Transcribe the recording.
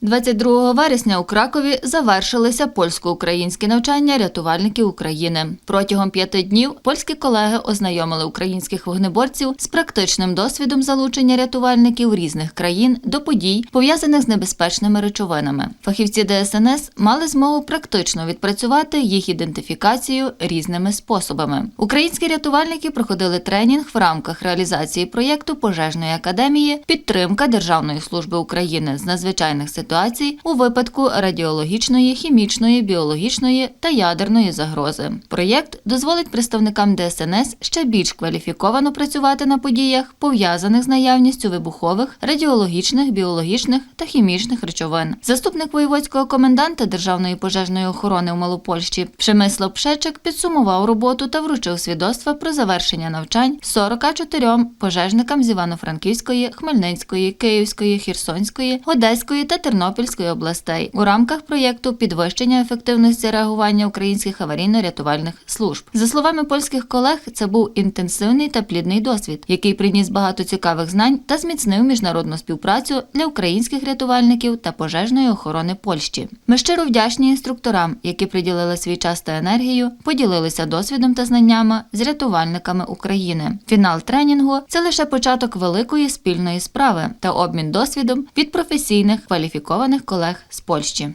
22 вересня у Кракові завершилися польсько-українські навчання рятувальників України. Протягом п'яти днів польські колеги ознайомили українських вогнеборців з практичним досвідом залучення рятувальників різних країн до подій, пов'язаних з небезпечними речовинами. Фахівці ДСНС мали змогу практично відпрацювати їх ідентифікацію різними способами. Українські рятувальники проходили тренінг в рамках реалізації проєкту пожежної академії Підтримка Державної служби України з надзвичайних ситуацій у випадку радіологічної, хімічної, біологічної та ядерної загрози. Проєкт дозволить представникам ДСНС ще більш кваліфіковано працювати на подіях, пов'язаних з наявністю вибухових, радіологічних, біологічних та хімічних речовин. Заступник воєводського коменданта Державної пожежної охорони у Малопольщі Пшемислав Пшечик підсумував роботу та вручив свідоцтва про завершення навчань 44 пожежникам з Івано-Франківської, Хмельницької, Київської, Херсонської, Одеської та Тернопільської областей у рамках проєкту підвищення ефективності реагування українських аварійно-рятувальних служб. За словами польських колег, це був інтенсивний та плідний досвід, який приніс багато цікавих знань та зміцнив міжнародну співпрацю для українських рятувальників та пожежної охорони Польщі. Ми щиро вдячні інструкторам, які приділили свій час та енергію, поділилися досвідом та знаннями з рятувальниками України. Фінал тренінгу це лише початок великої спільної справи та обмін досвідом від професійних кваліфікованих колег з Польщі.